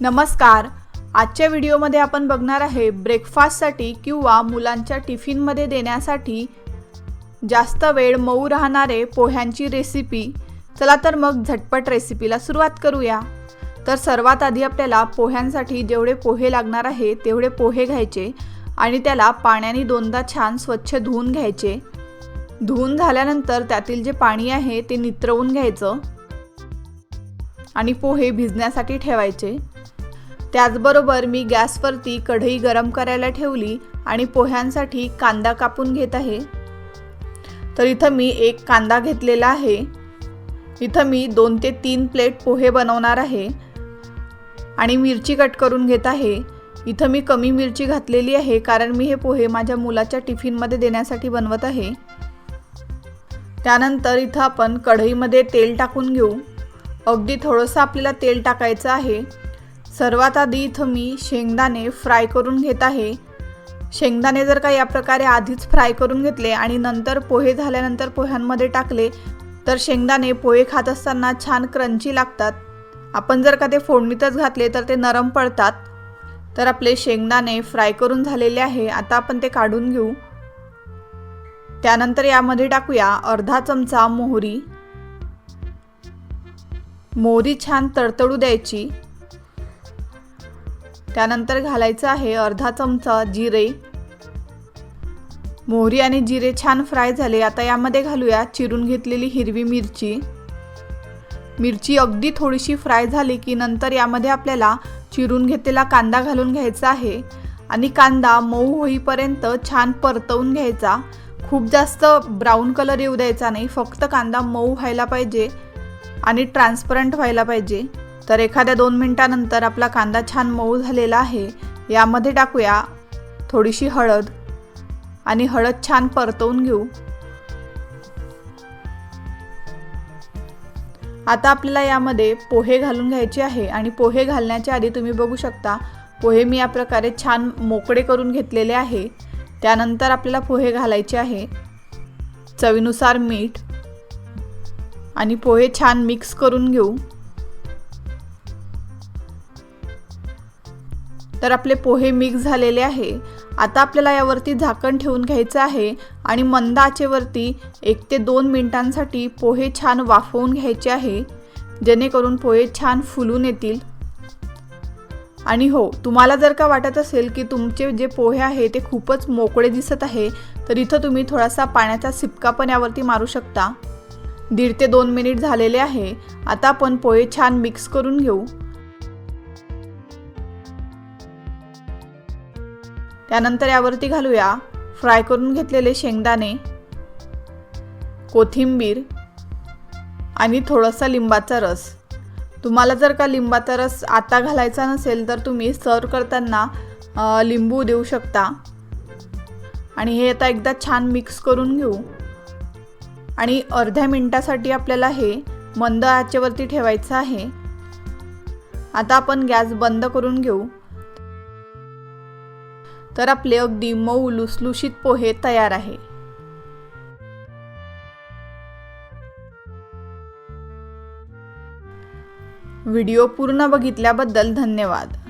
नमस्कार. आजच्या व्हिडिओमध्ये आपण बघणार आहे ब्रेकफास्टसाठी किंवा मुलांच्या टिफिनमध्ये देण्यासाठी जास्त वेळ मऊ राहणारे पोह्यांची रेसिपी. चला तर मग झटपट रेसिपीला सुरुवात करूया. तर सर्वात आधी आपल्याला पोह्यांसाठी जेवढे पोहे लागणार आहे तेवढे पोहे घ्यायचे आणि त्याला पाण्याने दोनदा छान स्वच्छ धुवून घ्यायचे. धुवून झाल्यानंतर त्यातील जे पाणी आहे ते नित्रवून घ्यायचं. आणि पोहे भिजण्यासाठी ठेवायचे. त्याचबरोबर मी गॅसवरती कढई गरम करायला ठेवली आणि पोह्यांसाठी कांदा कापून घेत आहे. तर इथं मी एक कांदा घेतलेला आहे. इथं मी दोन ते तीन प्लेट पोहे बनवणार आहे. आणि मिरची कट करून घेत आहे. इथं मी कमी मिरची घातलेली आहे कारण मी हे पोहे माझ्या मुलाच्या टिफिनमध्ये देण्यासाठी बनवत आहे. त्यानंतर इथं आपण कढईमध्ये तेल टाकून घेऊ. अगदी थोडंसं आपल्याला तेल टाकायचं आहे. सर्वात आधी इथं मी शेंगदाणे फ्राय करून घेत आहे. शेंगदाणे जर का या प्रकारे आधीच फ्राय करून घेतले आणि नंतर पोहे झाल्यानंतर पोह्यांमध्ये टाकले तर शेंगदाणे पोहे खात असताना छान क्रंची लागतात. आपण जर का ते फोडणीतच घातले तर ते नरम पडतात. तर आपले शेंगदाणे फ्राय करून झालेले आहे. आता आपण ते काढून घेऊ. त्यानंतर यामध्ये टाकूया अर्धा चमचा मोहरी. मोहरी छान तडतडू द्यायची. त्यानंतर घालायचं आहे अर्धा चमचा जिरे. मोहरी आणि जिरे छान फ्राय झाले. आता यामध्ये घालूया चिरून घेतलेली हिरवी मिरची. मिरची अगदी थोडीशी फ्राय झाली की नंतर यामध्ये आपल्याला चिरून घेतलेला कांदा घालून घ्यायचा आहे. आणि कांदा मऊ होईपर्यंत छान परतवून घ्यायचा. खूप जास्त ब्राऊन कलर येऊ द्यायचा नाही. फक्त कांदा मऊ व्हायला पाहिजे. आणि ट्रान्सपरंट व्हायला पाहिजे. तर एखाद्या दोन मिनटानंतर आपला कांदा छान मऊ झालेला आहे यामध्ये टाकूया थोडीशी हळद. आणि हळद छान परतवून घेऊ. आता आपल्याला यामध्ये पोहे घालून घ्यायचे आहे आणि पोहे घालण्याच्या आधी तुम्ही बघू शकता पोहे मी या प्रकारे छान मोकळे करून घेतलेले आहे. त्यानंतर आपल्याला पोहे घालायचे आहे. चवीनुसार मीठ आणि पोहे छान मिक्स करून घेऊ. तर आपले पोहे मिक्स झालेले आहे. आता आपल्याला यावरती झाकण ठेवून घ्यायचं आहे आणि मंद आचेवरती एक ते दोन मिनिटांसाठी पोहे छान वाफवून घ्यायचे आहे. जेणेकरून पोहे छान फुलून येतील. आणि हो तुम्हाला जर का वाटत असेल की तुमचे जे पोहे आहे ते खूपच मोकळे दिसत आहे तर इथं तुम्ही थोडासा पाण्याचा सिपका पण यावरती मारू शकता. दीड ते दोन मिनिट झालेले आहे. आता आपण पोहे छान मिक्स करून घेऊ. त्यानंतर यावरती घालूया फ्राय करून घेतलेले शेंगदाणे कोथिंबीर आणि थोडासा लिंबाचा रस. तुम्हाला जर का लिंबाचा रस आता घालायचा नसेल तर तुम्ही सर्व करताना लिंबू देऊ शकता. आणि हे आता एकदा छान मिक्स करून घेऊ. आणि अर्ध्या मिनटासाठी आपल्याला हे मंद आचेवरती ठेवायचं आहे. आता आपण गॅस बंद करून घेऊ. तर आपले अगदी मऊ लुसलुशीत पोहे तयार आहे. व्हिडिओ पूर्ण बघितल्याबद्दल धन्यवाद.